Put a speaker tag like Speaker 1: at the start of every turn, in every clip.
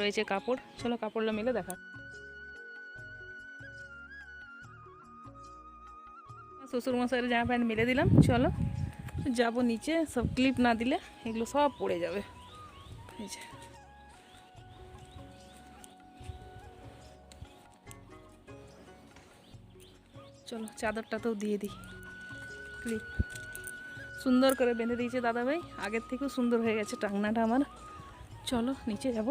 Speaker 1: রয়েছে কাপড়। চলো কাপড়টা মিলে দেখা। শ্বশুর মশাইয়ের জামা প্যান্ট মেলে দিলাম, চলো। যাব নিচে, সব ক্লিপ না দিলে এগুলো সব পড়ে যাবে। চলো চাদরটাতেও দিয়ে দিই। ক্লিপ। সুন্দর করে বেঁধে দিয়েছে দাদাভাই। আগের থেকেও সুন্দর হয়ে গেছে টাংনাটা আমার। চলো, নিচে যাব।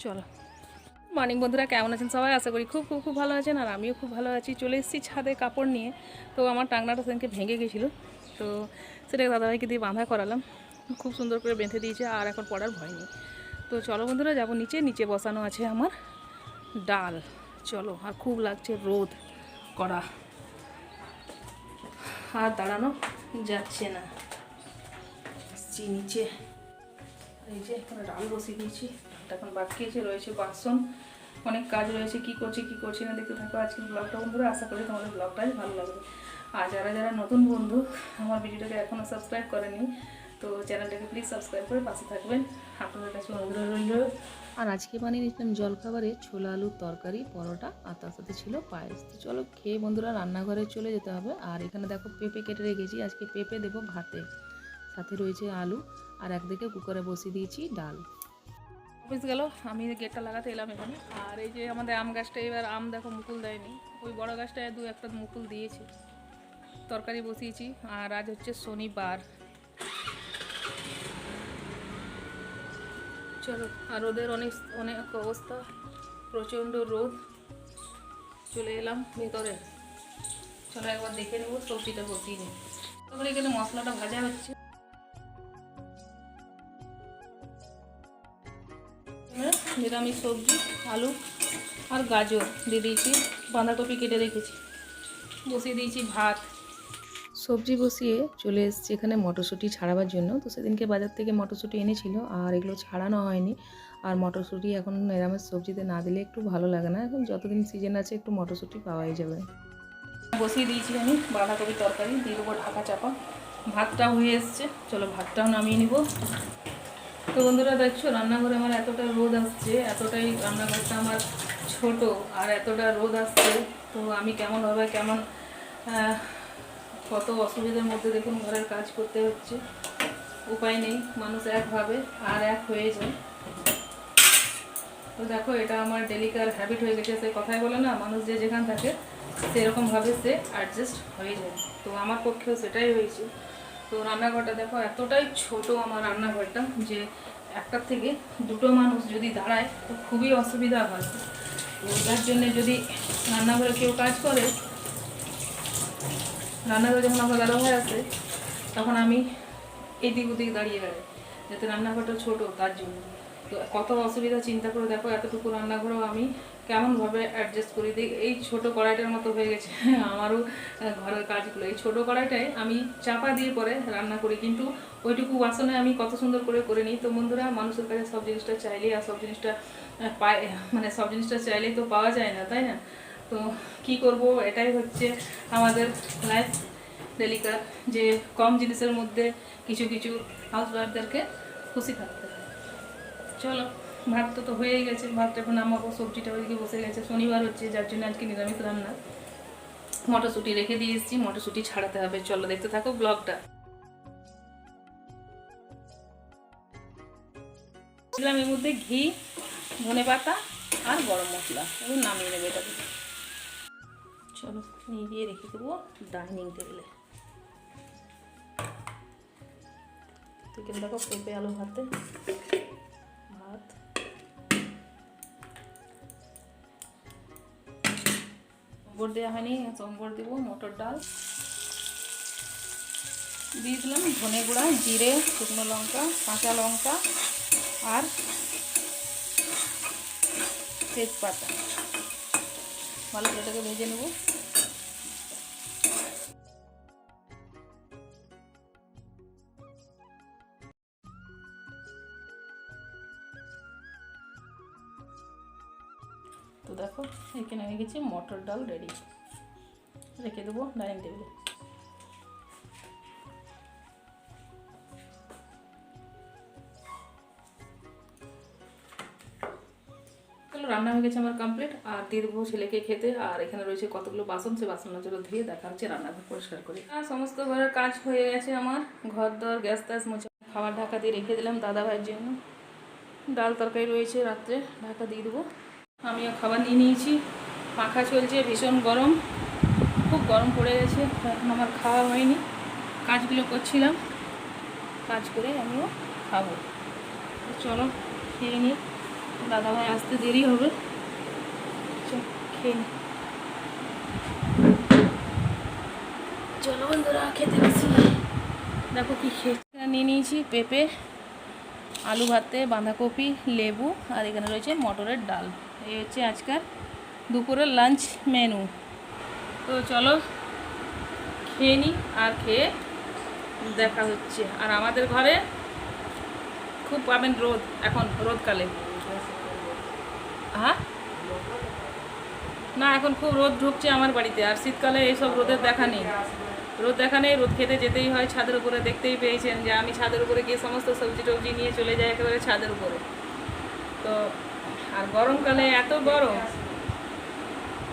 Speaker 1: চলো। মর্নিং বন্ধুরা, কেমন আছেন সবাই? আশা করি খুব খুব খুব ভালো আছেন আর আমিও খুব ভালো আছি। চলে এসেছি ছাদে কাপড় নিয়ে। তো আমার টাংনাটা সেদিনকে ভেঙে গেছিল। তো সেটাকে দাদাভাইকে দিয়ে বাঁধা করালাম। খুব সুন্দর করে বেঁধে দিয়েছে আর এখন পড়ার ভয় নেই। তো চলো বন্ধুরা, যাব নিচে। নিচে বসানো আছে আমার ডাল। চলো, আর খুব লাগছে রোদ করা। আর দাঁড়ানো যাচ্ছে না। নিচে। এই যে এখানে ডাল বসিয়ে দিয়েছি। এখন বাকি আছে, রয়েছে বাসন। অনেক কাজ রয়েছে, কি করছি কি করছি না দেখতে থাকো আজকে ব্লগটা বন্ধুরা। আশা করি তোমাদের ব্লগটাই ভালো লাগবে। আর যারা যারা নতুন বন্ধু, আমার ভিডিওটাকে এখনও সাবস্ক্রাইব করেনি, তো চ্যানেলটাকে প্লিজ সাবস্ক্রাইব করে পাশে থাকবেন আপনাদের কাছে অনুরোধ রইল। আর আজকে বানিয়ে নিয়েছিলাম জলখাবারে ছোলা আলুর তরকারি, পরোটা, আর তার সাথে ছিল পায়েস। তো চলো খেয়ে বন্ধুরা রান্নাঘরে চলে যেতে হবে। আর এখানে দেখো পেঁপে কেটে রেখেছি। আজকে পেঁপে দেবো ভাতে। সাথে রয়েছে আলু। আর একদিকে কুকারে বসিয়ে দিয়েছি ডাল। অফিস গেল, আমি গেটটা লাগাতে এলাম এখানে। আর এই যে আমাদের আম গাছটা, এবার আম দেখো মুকুল দেয়নি। ওই বড় গাছটায় দু একটা মুকুল দিয়েছি। তরকারি বসিয়েছি, আর আজ হচ্ছে শনিবার। চলো, আর রোদের অনেক অনেক অবস্থা। প্রচণ্ড রোদ। চলে এলাম ভেতরে। চলো একবার দেখে নেব সবজিটা বসিয়ে নিই। তারপরে এখানে মশলাটা ভাজা হচ্ছে। নিরামিষ সবজি আলু আর গাজর দিয়ে দিয়েছি। বাঁধাকপি কেটে রেখেছি। বসিয়ে দিয়েছি ভাত। সবজি বসিয়ে চলে এসেছি এখানে মটরশুঁটি ছাড়াবার জন্য। তো সেদিনকে বাজার থেকে মটরশুঁটি এনেছিল আর এগুলো ছাড়ানো হয়নি। আর মটরশুঁটি এখন নিরামিষ সবজিতে না দিলে একটু ভালো লাগে না। এখন যতদিন সিজন আছে একটু মটরশুঁটি পাওয়াই যাবে। বসিয়ে দিয়েছি আমি বাঁধাকপি তরকারি দিয়ে দেবো ঢাকা চাপা। ভাতটাও হয়ে এসছে। চলো ভাতটাও নামিয়ে নিব। তো বন্ধুরা দেখছ, রান্নাঘরে আমার এতটা রোদ আসছে, এতটাই রান্নাঘরটা আমার ছোট আর এতটা রোদ আসছে। তো আমি কেমনভাবে কেমন কত অসুবিধার মধ্যে দেখুন ঘরের কাজ করতে হচ্ছে। উপায় নেই, মানুষ একভাবে আর এক হয়ে যায়। তো দেখো, এটা আমার ডেলিকার হ্যাবিট হয়ে গেছে, সে কথাই বলে না, মানুষ যে যেখান থাকে, সেরকমভাবে সে অ্যাডজাস্ট হয়ে যায়। তো আমার পক্ষেও সেটাই হয়েছে। তো রান্নাঘরটা দেখো, এতটাই ছোট আমার রান্নাঘরটা যে একটার থেকে দুটো মানুষ যদি দাঁড়ায়, তো খুবই অসুবিধা হয়। তো তার জন্যে যদি রান্নাঘরে কেউ কাজ করে, রান্নাঘরে যখন আমার দাদা ভাই আসে, তখন আমি এদিক ওদিক দাঁড়িয়ে বেড়াই, যাতে রান্নাঘরটা ছোট, তার জন্য। কত অসুবিধা চিন্তা করে দেখো, এতটুকু রান্নাঘরেও আমি কেমনভাবে অ্যাডজাস্ট করি। দেখ, এই ছোট কড়াইটার মতো হয়ে গেছে আমারও ঘরের কাজগুলো। এই ছোট কড়াইটায় আমি চাপা দিয়ে পরে রান্না করি, কিন্তু ওইটুকু বাসনে আমি কত সুন্দর করে করে নিই। তো বন্ধুরা, মানুষের কাছে সব জিনিসটা চাইলেই আর সব জিনিসটা পায় মানে সব জিনিসটা চাইলেই তো পাওয়া যায় না, তাই না? তো কি করব, এটাই হচ্ছে আমাদের লাইফ ডেলিকার যে কম জিনিসের মধ্যে কিছু কিছু হাউসওয়াইফদেরকে খুশি থাকতে। চলো, ভাত তো তো হয়েই গেছে ভাতটা এখন নামাবো, সবজিটা ওইদিকে বসে গেছে। শনিবার হচ্ছে, যার জন্য আজকে নিরামিষ রান্না। মটরশুঁটি রেখে দিয়ে এসেছি, মটরশুঁটি ছাড়াতে হবে। চলো, দেখতে থাকো ব্লগটা। দিলাম এর মধ্যে ঘি, ধনে পাতা আর গরম মশলা। এবং নামিয়ে নেবে এটাকে চলো, নিয়ে দিয়ে রেখে দেবো ডাইনিং টেবিলে। দেখো, পেঁপে, আলু ভাত। সম্বর দেওয়া হয়নি সম্বর দেবো, মটর ডাল। দিয়ে দিলাম ধনে গুঁড়া, জিরে, শুকনো লঙ্কা, কাঁচা লঙ্কা আর তেজপাতা। ভালো করে ভেজে নেব। গেছে, মটর ডাল রেডি রেখে দেবো ডাইনিং টেবিলে রান্না হয়ে গেছে আমার কমপ্লিট আর দিয়ে দেবো ছেলেকে খেতে। আর এখানে রয়েছে কতগুলো বাসন, সে বাসনগুলো ধুয়ে দেখা হচ্ছে রান্নাঘর পরিষ্কার করে। আর সমস্ত ঘরের কাজ হয়ে গেছে আমার। ঘর দর, গ্যাস ট্যাস মোছা, খাবার ঢাকা দিয়ে রেখে দিলাম দাদা ভাইয়ের জন্য। ডাল তরকারি রয়েছে রাত্রে, ঢাকা দিয়ে দেবো। আমিও খাবার নিয়ে নিয়েছি। পাখা চলছে, ভীষণ গরম। খুব গরম পড়ে গেছে এখন আমার খাওয়া হয়নি। কাজগুলো করছিলাম, কাজ করে আমিও খাব। চলো, খেয়ে নিই। দাদা ভাই আসতে দেরি হবে। চল, খেয়ে চলো বন্ধুরা, খেতে বসি। দেখো কি খেয়েছি নিয়ে নিয়েছি, পেঁপে, আলু ভাতে, বাঁধাকপি, লেবু, আর এখানে রয়েছে মটরের ডাল। এই হচ্ছে আজকাল দুপুরের লাঞ্চ মেনু তো চলো, খেয়ে নিই আর খেয়ে দেখা হচ্ছে। আর আমাদের ঘরে খুব পাবেন রোদ, এখন রোদকালে। হ্যাঁ না, এখন খুব রোদ ঢুকছে আমার বাড়িতে। আর শীতকালে এইসব রোদের দেখা নেই। রোদ দেখা নেই, রোদ খেতে যেতেই হয়, ছাদের উপরে দেখতেই পেয়েছেন যে আমি ছাদের উপরে গিয়ে সমস্ত সবজি টবজি নিয়ে চলে যাই একেবারে ছাদের উপরে। তো, আর গরমকালে এত গরম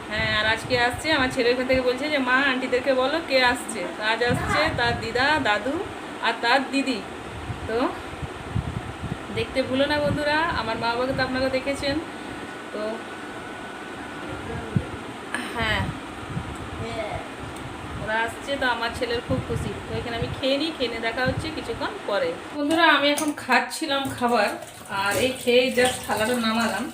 Speaker 1: হ্যাঁ আর আজকে আসছে, আমার ছেলে ওখান থেকে বলছে যে, মা, আন্টিদেরকে বলো কে আসছে? আজ আসছে তার দিদা, দাদু আর তার দিদি। তো দেখতে ভুলো না বন্ধুরা, আমার মা বাবাকে তো আপনারা দেখেছেন। তো হ্যাঁ আসছে, তো আমার ছেলের খুব খুশি। তো এখানে আমি খেয়ে নিই, খেয়ে দেখা হচ্ছে কিছুক্ষণ পরে। বন্ধুরা, আমি এখন খাচ্ছিলাম খাবার, আর এই খেয়ে জাস্ট থালাটা নামালাম।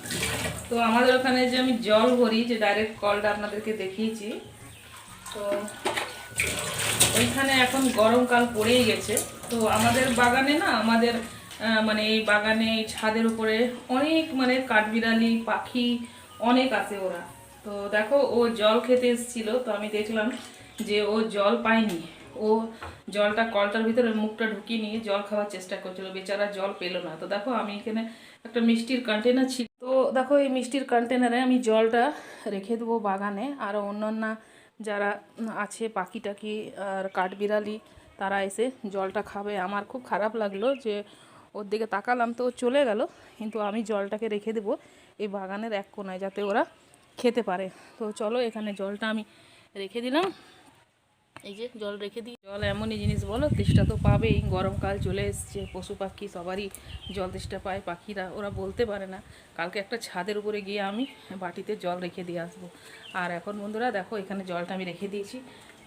Speaker 1: তো আমাদের ওখানে যে আমি জল ভরি, যে ডাইরেক্ট কলটা আপনাদেরকে দেখিয়েছি, তো ওইখানে এখন গরমকাল পড়েই গেছে। তো আমাদের বাগানে না, আমাদের মানে এই বাগানে ছাদের উপরে অনেক মানে কাঠবিড়ালি, পাখি অনেক আছে ওরা। তো দেখো, ও জল খেতে এসেছিল, তো আমি দেখলাম যে ও জল পায়নি, ও জলটা কলটার ভিতরে মুখটা ঢুকিয়ে নিয়ে জল খাওয়ার চেষ্টা করছিল, বেচারা জল পেল না। তো দেখো আমি এখানে একটা মিষ্টির কন্টেনার ছিল তো দেখো এই মিষ্টির কন্টেনারে আমি জলটা রেখে দেবো বাগানে, আর অন্যান্য যারা আছে পাখি টাকি আর কাঠবিড়ালি, তারা এসে জলটা খাবে। আমার খুব খারাপ লাগল যে ওর দিকে তাকালাম তো ও চলে গেল, কিন্তু আমি জলটাকে রেখে দেবো এই বাগানের এক কোনায় যাতে ওরা খেতে পারে। তো চলো এখানে জলটা আমি রেখে দিলাম। এই যে জল রেখে দিই। জল এমনই জিনিস বলো, তেষ্টা তো পাবেই। গরমকাল চলে এসছে, পশু পাখি সবারই জল তেষ্টা পায়, পাখিরা ওরা বলতে পারে না। কালকে একটা ছাদের উপরে গিয়ে আমি বাটিতে জল রেখে দিয়ে আসব। আর এখন বন্ধুরা দেখো, এখানে জলটা আমি রেখে দিয়েছি।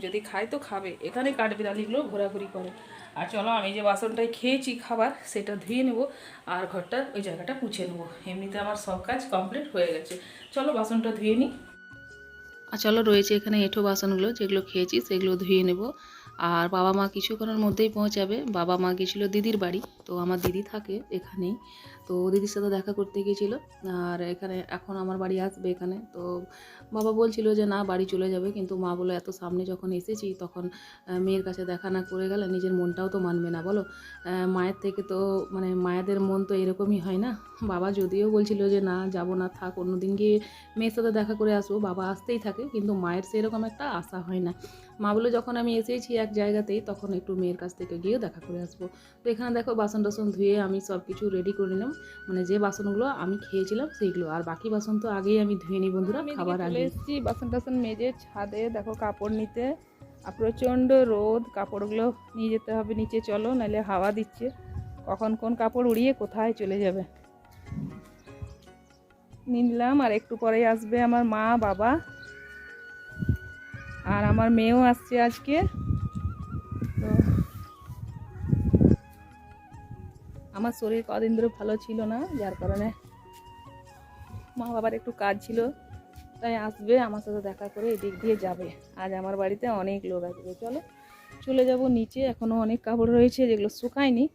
Speaker 1: যদি খায় তো খাবে। এখানে কাঠবিড়ালিগুলো ঘোরাঘুরি করে। আর চলো, আমি যে বাসনটায় খেয়েছি খাবার, সেটা ধুয়ে নেব আর ঘরটা ওই জায়গাটা পুছে নেব। এমনিতে আমার সব কাজ কমপ্লিট হয়ে গেছে। চলো, বাসনটা ধুয়ে নিই। আর চলো রয়েছে এখানে এঁঠো বাসনগুলো, যেগুলো খেয়েছি সেগুলো ধুয়ে নেব। আর বাবা মা কিছুক্ষণের মধ্যেই পৌঁছাবে। বাবা মা গেছিল দিদির বাড়ি, তো আমার দিদি থাকে এখানেই। তো দিদির সাথে দেখা করতে গিয়েছিল। আর এখানে এখন আমার বাড়ি আসবে এখানে। তো বাবা বলছিল যে, না, বাড়ি চলে যাবে। কিন্তু মা বলে এত সামনে যখন এসেছি, তখন মেয়ের কাছে দেখা না করে গেলে নিজের মনটাও তো মানবে না, বলো? মায়ের থেকে তো মানে মায়েদের মন তো এরকমই হয় না। বাবা যদিও বলছিল যে, না, যাব না, থাক, অন্যদিন গিয়ে মেয়ের সাথে দেখা করে আসব। বাবা আসতেই থাকে, কিন্তু মায়ের সেরকম একটা আশা হয় না। মা বলে যখন আমি এসেছি এক জায়গাতেই, তখন একটু মেয়ের কাছ থেকে গিয়েও দেখা করে আসব। তো এখানে দেখো বাসন টাসন ধুয়ে আমি সব কিছু রেডি করে নিলাম। মানে যে বাসনগুলো আমি খেয়েছিলাম সেইগুলো। আর বাকি বাসন তো আগেই আমি ধুয়ে নিই বন্ধুরা খাবার আগে। এসেছি বাসন টাসন মেজে ছাদে দেখো কাপড় নিতে। আর প্রচণ্ড রোদ কাপড়গুলো নিয়ে যেতে হবে নিচে চলো নাহলে হাওয়া দিচ্ছে। কখন কোন কাপড় উড়িয়ে কোথায় চলে যাবে। নিলাম আর একটু পরেই আসবে আমার মা বাবা। আর আমার মেয়েও আসছে আজকে। আমার শরীর কদিন ধরে ভালো ছিল না, যার কারণে মা বাবার একটু কাজ ছিল, তাই আসবে, আমার সাথে দেখা করে এদিক দিয়ে যাবে। আজ আমার বাড়িতে অনেক লোক আসবে, চলো। চলে যাব নিচে এখনও অনেক কাপড় রয়েছে, যেগুলো শুকায়নি।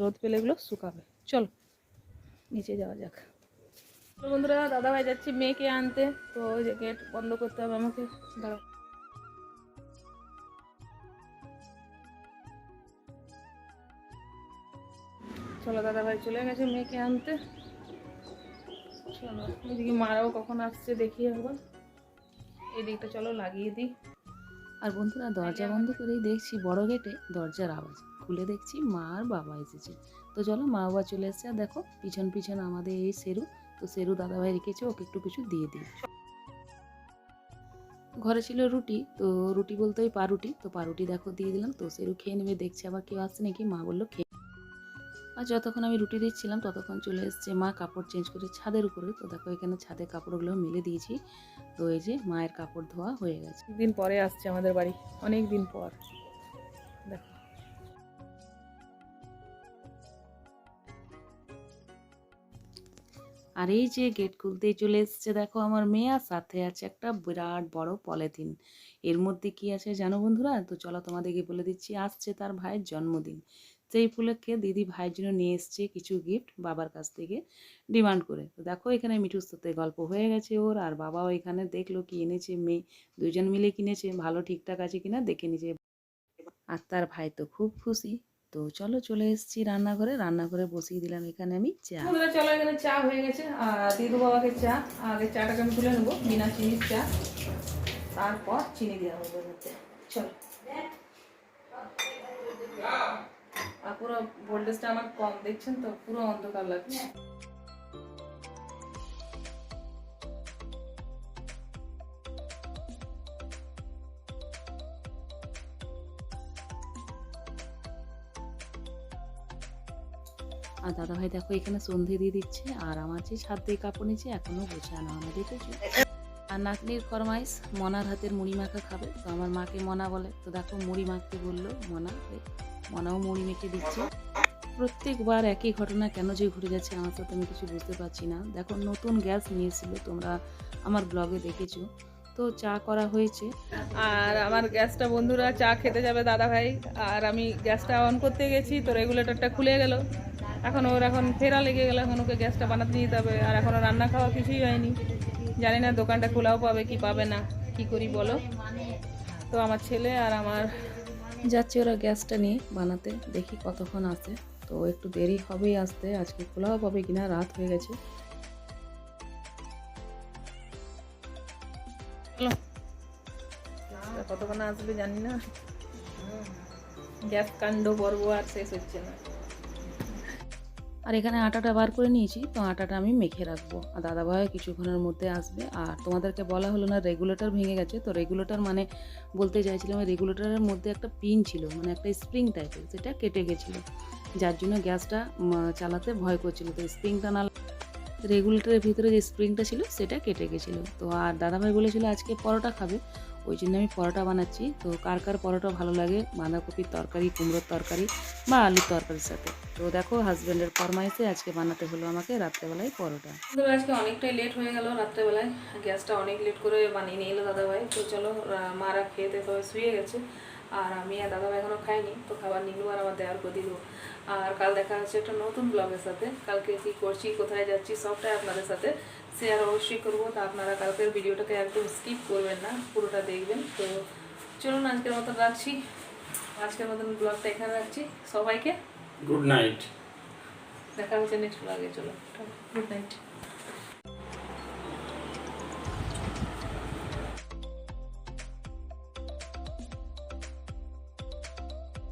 Speaker 1: রোদ পেলে এগুলো শুকাবে। চলো, নিচে যাওয়া যাক। বন্ধুরা, দাদাভাই যাচ্ছে মেয়েকে আনতে, তো ওই যে গেট বন্ধ করতে হবে আমাকে। দাঁড়াও। চলো দাদাভাই চলে গেছে মেয়েকে আনতে। চলো, এদিকে মারাও কখন আসছে দেখি একবার। এই দিকটা চলো লাগিয়ে দিই।
Speaker 2: আর বন্ধুরা, দরজা বন্ধ করেই দেখছি বড় গেটে দরজার আওয়াজ। খুলে দেখছি মা আর বাবা এসেছে। তো চলো, মা বাবা চলে এসেছে। আর দেখো, পিছন পিছন আমাদের এই সেরু। তো সেরু দাদাভাই রেখেছে, ওকে একটু কিছু দিয়ে দিই। ঘরে ছিল রুটি, তো রুটি বলতে ওই পাউরুটি তো পাউরুটি দেখো দিয়ে দিলাম। তো সেরু খেয়ে নেবে, দেখছে আবার কেউ আসছে নাকি? মা বলল খেয়ে আর যতক্ষণ আমি রুটি দিচ্ছিলাম ততক্ষণ চলে এসছে মা কাপড় চেঞ্জ করে ছাদের উপরে। তো দেখো এখানে ছাদে কাপড়গুলো মেলে দিয়েছি। তো এই যে মায়ের কাপড় ধোয়া হয়ে গেছে।
Speaker 1: দিন পরে আসছে আমাদের বাড়ি। অনেক দিন পর। দেখো।
Speaker 2: আর এই যে গেট খুলতেই চলে এসছে দেখো আমার মেয়ে আর সাথে আছে একটা বিরাট বড় পলিথিন। এর মধ্যে কি আছে জানো বন্ধুরা? তো চলো তোমাদেরকে বলে দিচ্ছি আসছে তার ভাইয়ের জন্মদিন। সেই উপলক্ষে দিদি ভাইয়ের জন্য নিয়ে এসছে কিছু গিফট বাবার কাছ থেকে ডিমান্ড করে। তো দেখো এখানে মিঠুর সাথে গল্প হয়ে গেছে ওর, আর বাবাও এখানে দেখল কি এনেছে মেয়ে দুজন মিলে কিনেছে, ভালো ঠিকঠাক আছে কিনা দেখে নিছে আর তার ভাই তো খুব খুশি। তো চলো চলে এসেছি রান্নাঘরে রান্নাঘরে বসিয়ে দিলাম এখানে আমি চা।
Speaker 1: চলো এখানে চা হয়ে গেছে। আর দিদু বাবাকে চা, আগে চাটাকে আমি তুলে নেব, বিনা চিনির চা। তারপর চিনি দেওয়া হবে চলো। আর পুরো ভোল্টেজটা আমার কম দেখছেন তো? পুরো অন্ধকার লাগছে।
Speaker 2: আর দাদাভাই দেখো এখানে সন্ধে দিয়ে দিচ্ছে আর আমার যে ছাদ দিয়ে কাপড় নিচ্ছে এখনও বসে আনা আমরা দেখেছি আর নাতনির ফরমাইশ মনার হাতের মুড়ি মাখা খাবে। তো আমার মাকে মনা বলে, তো দেখো মুড়ি মাখতে বলল মনা মনাও মুড়ি মেখে দিচ্ছে। প্রত্যেকবার একই ঘটনা কেন যে ঘটে যাচ্ছে আমার সাথে আমি কিছু বুঝতে পারছি না। দেখো নতুন গ্যাস নিয়েছিল তোমরা আমার ব্লগে দেখেছ। তো চা করা হয়েছে।
Speaker 1: আর আমার গ্যাসটা বন্ধুরা চা খেতে যাবে দাদা ভাই। আর আমি গ্যাসটা অন করতে গেছি, তো রেগুলেটরটা খুলে গেল। এখন ওর এখন ফেরা লেগে গেল, এখন ওকে গ্যাসটা বানাতে নিতে হবে। আর এখনও রান্না খাওয়া কিছুই হয়নি। জানি না দোকানটা খোলাও পাবে কি পাবে না কি করি বলো? তো আমার ছেলে আর আমার
Speaker 2: যাচ্ছে ওরা গ্যাসটা নিয়ে বানাতে দেখি কতক্ষণ আসে তো একটু দেরি হবেই আসতে আজকে খোলাও পাবে কিনা রাত হয়ে গেছে।
Speaker 1: কতক্ষণ আসবে জানি না। গ্যাস কাণ্ড পর্ব আর শেষ হচ্ছে না।
Speaker 2: আর এখানে আটাটা বার করে নিয়েছি, তো আটাটা আমি মেখে রাখব। আর দাদাভাই কিছুক্ষণের মধ্যে আসবে। আর তোমাদেরকে বলা হলো না, রেগুলেটর ভেঙে গেছে, তো রেগুলেটর মানে বলতে চাইছিলাম রেগুলেটরের মধ্যে একটা পিন ছিল মানে একটা স্প্রিং টাইপের, সেটা কেটে গেছিল। যার জন্য গ্যাসটা চালাতে ভয় করছিল। তো স্প্রিংটা না রেগুলেটরের ভিতরে যে স্প্রিংটা ছিল, সেটা কেটে গেছিল। তো আর দাদাভাই বলেছিল, আজকে পরোটা খাবে। ওই জন্য আমি পরোটা বানাচ্ছি। তো কার কার পরোটা ভালো লাগে? বাঁধাকপির তরকারি, কুমড়োর তরকারি বা আলুর তরকারির সাথে। তো দেখো হাজব্যান্ডের ফরমাইশে আজকে বানাতে হলো আমাকে রাত্রেবেলায় পরোটা।
Speaker 1: আজকে অনেকটাই লেট হয়ে গেল রাত্রেবেলায়। গ্যাসটা অনেক লেট করে বানিয়ে নিয়ে এলো দাদাভাই। তো চলো মারা খেতে সবাই শুয়ে গেছে। আর আমি আর দাদাভাই এখনও খাইনি তো খাবার নিলু আর আমার দেওয়ার করে দিল আর কাল দেখা হচ্ছে একটা নতুন ব্লগের সাথে। কালকে কী করছি কোথায় যাচ্ছি সবটাই আপনাদের সাথে শেয়ার অবশ্যই করব। তো আপনারা কালকের ভিডিওটাকে একদম স্কিপ করবেন না পুরোটা দেখবেন। তো চলুন আজকের মতন রাখছি। আজকের মতন ব্লগটা এখানে রাখছি। সবাইকে
Speaker 3: গুড নাইট
Speaker 1: দেখা হচ্ছে নেক্সট ব্লগে চলো। Good night